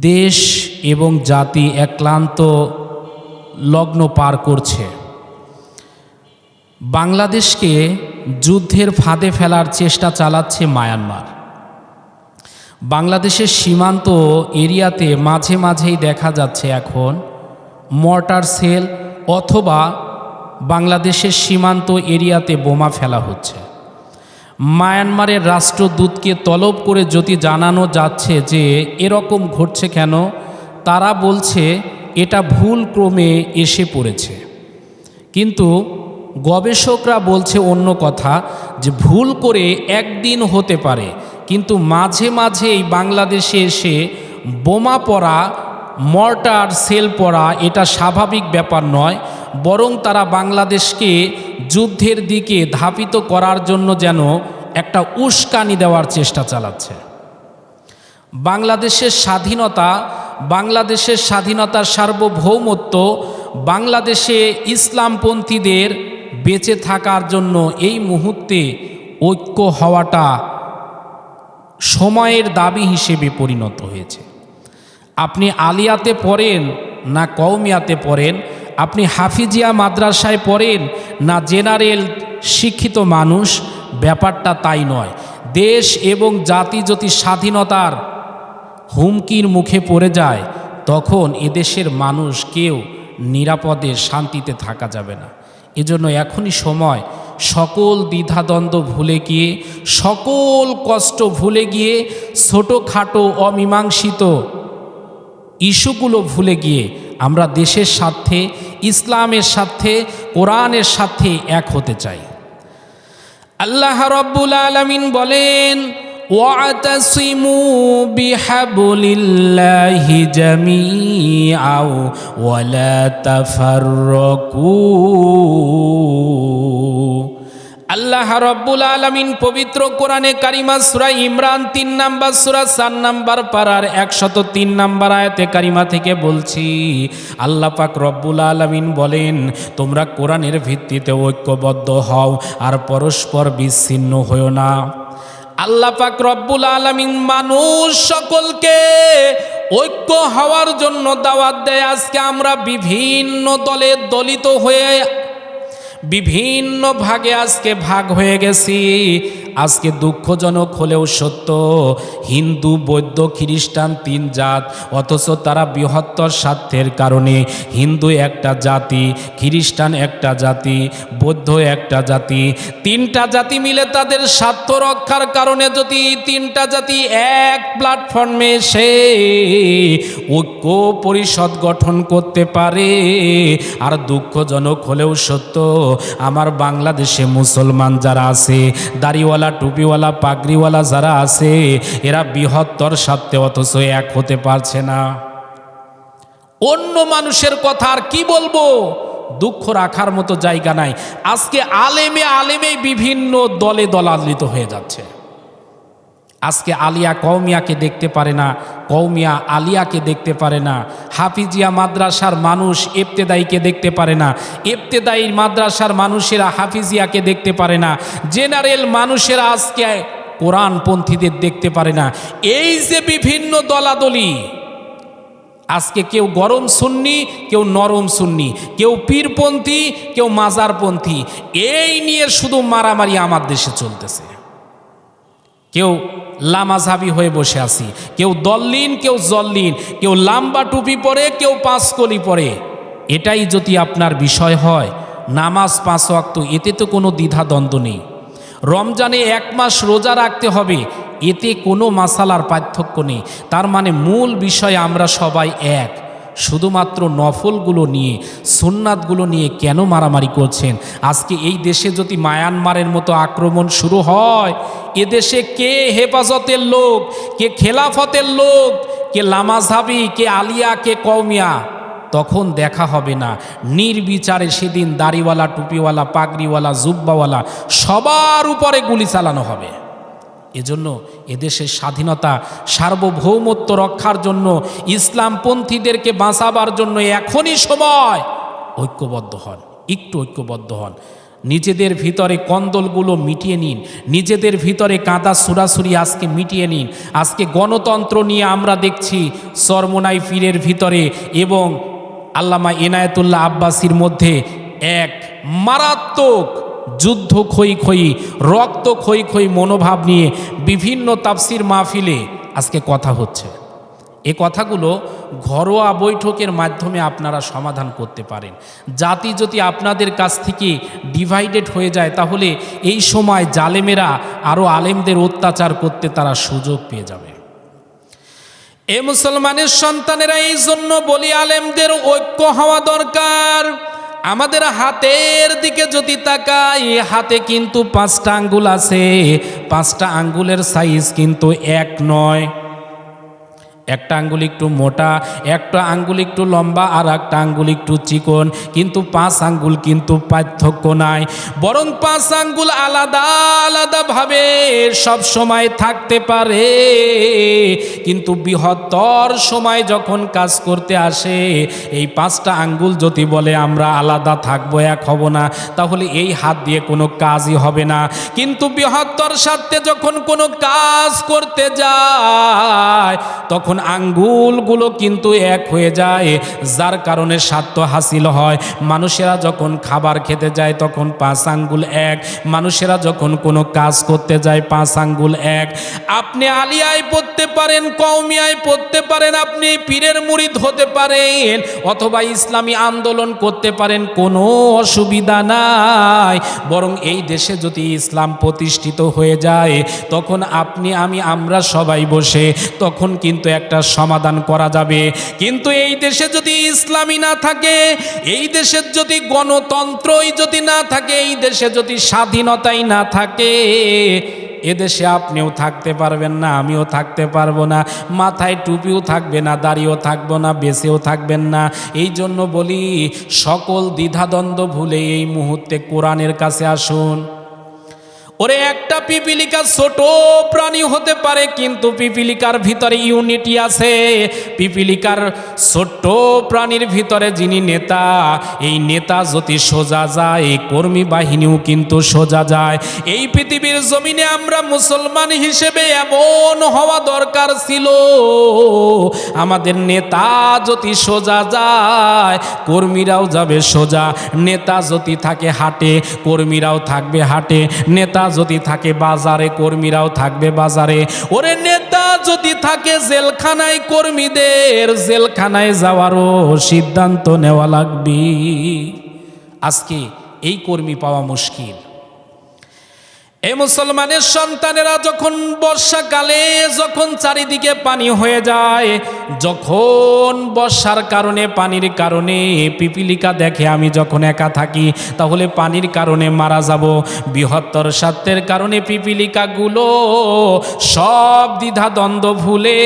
দেশ এবং জাতি এক্লান্ত লগ্ন পার করছে। বাংলাদেশকে যুদ্ধের ফাঁদে ফেলার চেষ্টা চালাচ্ছে মায়ানমার। বাংলাদেশের সীমান্ত এরিয়াতে মাঝে মাঝেই দেখা যাচ্ছে এখন মর্টার সেল অথবা বাংলাদেশের সীমান্ত এরিয়াতে বোমা ফেলা হচ্ছে। মায়ানমারের রাষ্ট্রদূতকে তলব করে যদি জানানো যাচ্ছে যে এরকম ঘটছে কেন, তারা বলছে এটা ভুল ক্রমে এসে পড়েছে। কিন্তু গবেষকরা বলছে অন্য কথা যে ভুল করে একদিন হতে পারে, কিন্তু মাঝে মাঝেই বাংলাদেশে এসে বোমা পড়া মর্টার সেল পড়া এটা স্বাভাবিক ব্যাপার নয়, বরং তারা বাংলাদেশকে যুদ্ধের দিকে ধাপিত করার জন্য যেন একটা উস্কানি দেওয়ার চেষ্টা চালাচ্ছে। বাংলাদেশের স্বাধীনতা, বাংলাদেশের স্বাধীনতার সার্বভৌমত্ব, বাংলাদেশে ইসলামপন্থীদের বেঁচে থাকার জন্য এই মুহূর্তে ঐক্য হওয়াটা সময়ের দাবি হিসেবে পরিণত হয়েছে। আপনি আলিয়াতে পড়েন না কৌমিয়াতে পড়েন, আপনি হাফিজিয়া মাদ্রাসায় পড়েন না জেনারেল শিক্ষিত মানুষ ব্যাপারটা তাই নয়। দেশ এবং জাতি যদি স্বাধীনতার হুমকির মুখে পড়ে যায়, তখন এদেশের মানুষ কেউ নিরাপদে শান্তিতে থাকা যাবে না। এজন্য এখনই সময় সকল দ্বিধাদ্বন্দ্ব ভুলে গিয়ে, সকল কষ্ট ভুলে গিয়ে, ছোটোখাটো অমীমাংসিত ইস্যুগুলো ভুলে গিয়ে আমরা দেশের স্বার্থে, ইসলামের স্বার্থে, কোরআনের স্বার্থে এক হতে চাই। আল্লাহ রব্বুল আলমিন বলেন واعتصموا بحبل الله جميعا ولا تفرقوا আল্লাহ রব্বুল আলমিন পবিত্র কোরআনে কারিমা সুরা ইমরান তিন নাম্বার, সুরা চার নাম্বার পাড়ার একশত তিন নাম্বার আয়াতে কারিমা থেকে বলছি, আল্লাহ পাক রব্বুল আলমিন বলেন, তোমরা কোরআনের ভিত্তিতে ঐক্যবদ্ধ হও আর পরস্পর বিচ্ছিন্ন হও না। আল্লাহ পাক রব্বুল আলমিন মানুষ সকলকে ঐক্য হওয়ার জন্য দাওয়াত দেয়। আজকে আমরা বিভিন্ন দলে দলিত হয়ে বিভিন্ন ভাগে আজকে ভাগ হয়ে গেছি। আজকে দুঃখজনক হলেও সত্য, হিন্দু, বৌদ্ধ, খ্রিস্টান তিন জাত, অথচ তারা বৃহত্তর স্বার্থের কারণে হিন্দু একটা জাতি, খ্রিস্টান একটা জাতি, বৌদ্ধ একটা জাতি। তিনটা জাতি মিলে তাদের স্বার্থ রক্ষার কারণে যদি তিনটা জাতি এক প্ল্যাটফর্মে এসে ঐক্য পরিষদ গঠন করতে পারে, আর দুঃখজনক হলেও সত্য আমার বাংলাদেশে মুসলমান যারা আছে, দাড়িওয়ালা, টুপিওয়ালা, পাগড়িওয়ালা যারা আছে, এরা বৃহত্তর স্বার্থে অথচ এক হতে পারছে না। অন্য মানুষের কথা আর কি বলব? দুঃখ রাখার মতো জায়গা নাই। আজকে আলেমে আলেমে বিভিন্ন দলে দলালিত হয়ে যাচ্ছে। আজকে আলিয়া কৌমিয়াকে দেখতে পারে না কৌমিয়া আলিয়াকে দেখতে পারে না, হাফিজিয়া মাদ্রাসার মানুষ এফতেদাইকে দেখতে পারে না এফতেদাই মাদ্রাসার মানুষেরা হাফিজিয়াকে দেখতে পারে না, জেনারেল মানুষেরা আজকে কোরআনপন্থীদের দেখতে পারে না। এই যে বিভিন্ন দলাদলি, আজকে কেউ গরম সুন্নি, কেউ নরম সুন্নি, কেউ পীরপন্থী, কেউ মাজারপন্থী, এই নিয়ে শুধু মারামারি আমার দেশে চলতেছে। কেউ লামাঝাবি হয়ে বসে আছি। কেউ দললিন, কেউ জল্লিন, কেউ লাম্বা টুপি পরে, কেউ পাঁচকলি পরে। এটাই যদি আপনার বিষয় হয়, নামাজ পাঁচ অক্ত এতে তো কোনো দ্বিধাদ্বন্দ্ব নেই। রমজানে এক মাস রোজা রাখতে হবে, এতে কোনো মাসালার পার্থক্য নেই। তার মানে মূল বিষয় আমরা সবাই এক। শুধুমাত্র নফলগুলো নিয়ে, সুন্নাতগুলো নিয়ে কেন মারামারি করছেন? আজকে এই দেশে যদি মায়ানমারের মতো আক্রমণ শুরু হয় এদেশে কে হেফাজতের লোক, কে খেলাফতের লোক, কে লামাঝাবি, কে আলিয়া, কে কৌমিয়া তখন দেখা হবে না। নির্বিচারে সেদিন দাড়িওয়ালা, টুপিওয়ালা, পাগড়িওয়ালা, জুব্বাওয়ালা সবার উপরে গুলি চালানো হবে। এজন্য এদেশের স্বাধীনতা, সার্বভৌমত্ব রক্ষার জন্য ইসলামপন্থীদেরকে বাঁচাবার জন্য এখনই সময় ঐক্যবদ্ধ হন, একটু ঐক্যবদ্ধ হন। নিজেদের ভিতরে কন্দলগুলো মিটিয়ে নিন, নিজেদের ভিতরে কাঁদা সুরাসুরি আজকে মিটিয়ে নিন। আজকে গণতন্ত্র নিয়ে আমরা দেখছি সরমোনাই ফিরের ভিতরে এবং আল্লামা এনায়েতুল্লাহ আব্বাসির মধ্যে এক মারাত্মক যুদ্ধ খই খই, রক্ত খই খই মনোভাব নিয়ে বিভিন্ন তাপসির মাহফিলে আজকে কথা হচ্ছে। এ কথাগুলো ঘরোয়া বৈঠকের মাধ্যমে আপনারা সমাধান করতে পারেন। জাতি যদি আপনাদের কাছ থেকে ডিভাইডেড হয়ে যায়, তাহলে এই সময় জালেমেরা আরও আলেমদের অত্যাচার করতে তারা সুযোগ পেয়ে যাবে। এ মুসলমানের সন্তানেরা এই জন্য বলি, আলেমদের ঐক্য হওয়া দরকার। আমাদের হাতের দিকে যদি তাকাই, হাতে কিন্তু পাঁচটা আঙ্গুল আছে। পাঁচটা আঙ্গুলের সাইজ কিন্তু এক নয়। একটা আঙ্গুল একটু মোটা, একটা আঙ্গুল একটু লম্বা আর একটা আঙ্গুল একটু চিকন। কিন্তু পাঁচ আঙ্গুল কিন্তু পার্থক্য নাই। বরং পাঁচ আঙ্গুল আলাদা আলাদাভাবে সব সময় থাকতে পারে। কিন্তু বৃহত্তর সময় যখন কাজ করতে আসে, এই পাঁচটা আঙ্গুল যদি বলে আমরা আলাদা থাকব, এক হব না, তাহলে এই হাত দিয়ে কোনো কাজই হবে না। কিন্তু বৃহত্তর স্বার্থে যখন কোনো কাজ করতে যায়, তখন আঙ্গুলগুলো কিন্তু এক হয়ে যায়, যার কারণে স্বার্থ হাসিল হয়। মানুষেরা যখন খাবার খেতে যায়, তখন পাঁচ আঙ্গুল এক। মানুষেরা যখন কোনো কাজ করতে যায়, পাঁচ আঙ্গুল এক। আপনি আলিয়ায় পড়তে পারেন কৌমিয়ায় পড়তে পারেন, আপনি পীরের মুরিদ হতে পারেন, অথবা ইসলামী আন্দোলন করতে পারেন, কোনো অসুবিধা নাই। বরং এই দেশে যদি ইসলাম প্রতিষ্ঠিত হয়ে যায়, তখন আপনি, আমি, আমরা সবাই বসে, তখন কিন্তু একটা সমাধান করা যাবে। কিন্তু এই দেশে যদি ইসলামী না থাকে, এই দেশের যদি গণতন্ত্রই যদি না থাকে, এই দেশে যদি স্বাধীনতাই না থাকে এদেশে আপনিও থাকতে পারবেন না, আমিও থাকতে পারব না, মাথায় টুপিও থাকবে না, দাড়িও থাকব না, বেসেও থাকবেন না। এই জন্য বলি, সকল দ্বিধাদ্বন্দ্ব ভুলে এই মুহূর্তে কোরআনের কাছে আসুন। ওরে একটা পিপিলিকা ছোট প্রাণী হতে পারে, কিন্তু পিপিলিকার ভিতরে ইউনিটি আছে। পিপিলিকার ছোট্ট প্রাণীর ভিতরে যিনি নেতা, এই নেতা যদি সোজা যায় এই কর্মী বাহিনীও কিন্তু সোজা যায়। এই পৃথিবীর জমিনে আমরা মুসলমান হিসেবে এমন হওয়া দরকার ছিল। আমাদের নেতা যদি সোজা যায়, কর্মীরাও যাবে সোজা। নেতা যদি থাকে হাটে, কর্মীরাও থাকবে হাটে। নেতা যদি থাকে, বাজারে কর্মীরাও থাকবে বাজারে। ওরে নেতা যদি থাকে, জেলখানায় কর্মীদের জেলখানায় যাওয়ারও সিদ্ধান্ত নেওয়া লাগবে। আজকে এই কর্মী পাওয়া মুশকিল। এই মুসলমানের সন্তানেরা যখন বর্ষাকালে যখন চারিদিকে পানি হয়ে যায়, যখন বর্ষার কারণে, পানির কারণে পিপিলিকা দেখে আমি যখন একা থাকি, তাহলে পানির কারণে মারা যাব। বৃহত্তর স্বার্থের কারণে পিপিলিকাগুলো সব দ্বিধা দ্বন্দ্ব ভুলে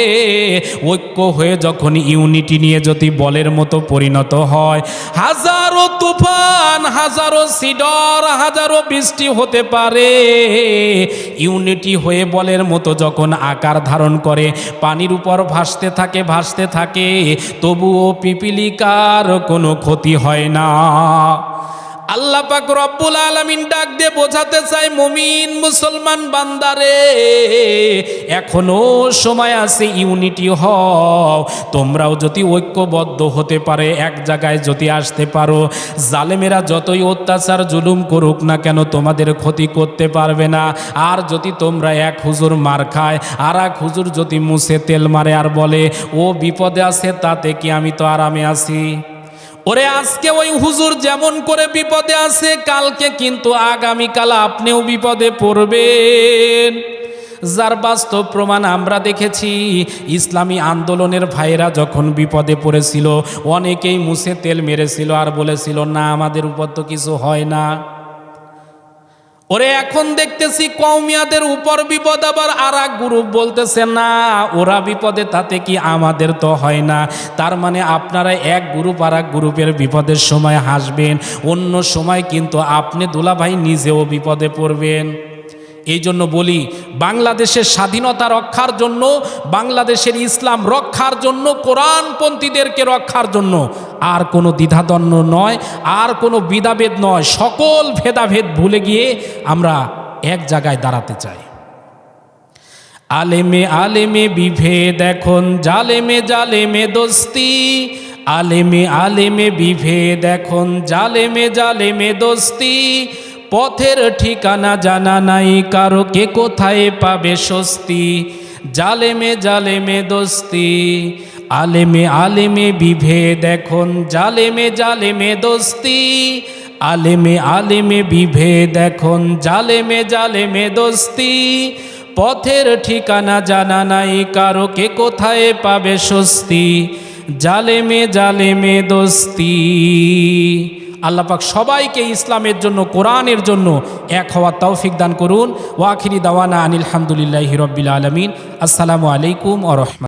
ঐক্য হয়ে যখন ইউনিটি নিয়ে যদি বলের মতো পরিণত হয়, হাজারো তুফান, হাজারো সিডর, হাজারো বৃষ্টি হতে পারে। ইউনিটি হয়ে বলের মতো যখন আকার ধারণ করে, পানির উপর ভাসতে থাকে ভাসতে থাকে, তবুও পিপিলিকার কোনো ক্ষতি হয় না। আল্লাহ পাক রব্বুল আলামিন ডাক দিয়ে বোঝাতে চাই মুমিন মুসলমান বান্দারে এখনও সময় আছে ইউনিটি হও। তোমরাও যদি ঐক্যবদ্ধ হতে পারে, এক জায়গায় যদি আসতে পারো, জালেমেরা যতই অত্যাচার, জুলুম করুক না কেন, তোমাদের ক্ষতি করতে পারবে না। আর যদি তোমরা এক হুজুর মার খায় আর এক হুজুর যদি মুছে তেল মারে আর বলে, ও বিপদে আছে, তাতে কি আমি তো আরামে আছি? ওরে আজকে ওই হুজুর যেমন করে বিপদে আছে, কালকে কিন্তু আগামীকাল আপনিও বিপদে পড়বেন। যার বাস্তব প্রমাণ আমরা দেখেছি, ইসলামী আন্দোলনের ভাইরা যখন বিপদে পড়েছিল, অনেকেই মুছে তেল মেরেছিল আর বলেছিল, না, আমাদের উপর তো কিছু হয় না। ওরে এখন দেখতেছি কৌমিয়াদের উপর বিপদ, আবার আর এক গ্রুপ বলতেছে, না, ওরা বিপদে, তাতে কি আমাদের তো হয় না। তার মানে আপনারা এক গ্রুপ আর এক গ্রুপের বিপদের সময় হাসবেন, অন্য সময় কিন্তু আপনি দুলাভাই নিজেও বিপদে পড়বেন। এই জন্য বলি, বাংলাদেশের স্বাধীনতা রক্ষার জন্য, বাংলাদেশের ইসলাম রক্ষার জন্য, কোরআনপন্থীদেরকে রক্ষার জন্য আর কোনো দ্বিধাদ্বন্দ্ব নয়, আর কোনো বিধাভেদ নয়। সকল ভেদাভেদ ভুলে গিয়ে আমরা এক জায়গায় দাঁড়াতে চাই। আলেমে আলেমে বিভেদ এখন, জালেমে জালেমে দোস্তি। আলেমে আলেমে বিভেদ এখন, জালেমে জালেমে দোস্তি। পথের ঠিকানা জানা নাই, কারও কে কোথায় পাবে স্বস্তি? জালেমে জালেমে দোস্তি। আলেমে আলেমে বিভেদ এখন, জালেমে জালেমে দোস্তি। আলেমে আলেমে বিভেদ এখন, জালেমে জালেমে দোস্তি। পথের ঠিকানা জানা নাই, কারও কে কোথায় পাবে স্বস্তি? জালেমে জালেমে দোস্তি। আল্লাপাক সবাইকে ইসলামের জন্য, কোরআনের জন্য এক হওয়ার তৌফিক দান করুন। ওয়াখিরি দাওয়ানা আনিল হামদুলিল্লাহ রব্বিল আলমিন। আসসালামু আলাইকুম ও রহমান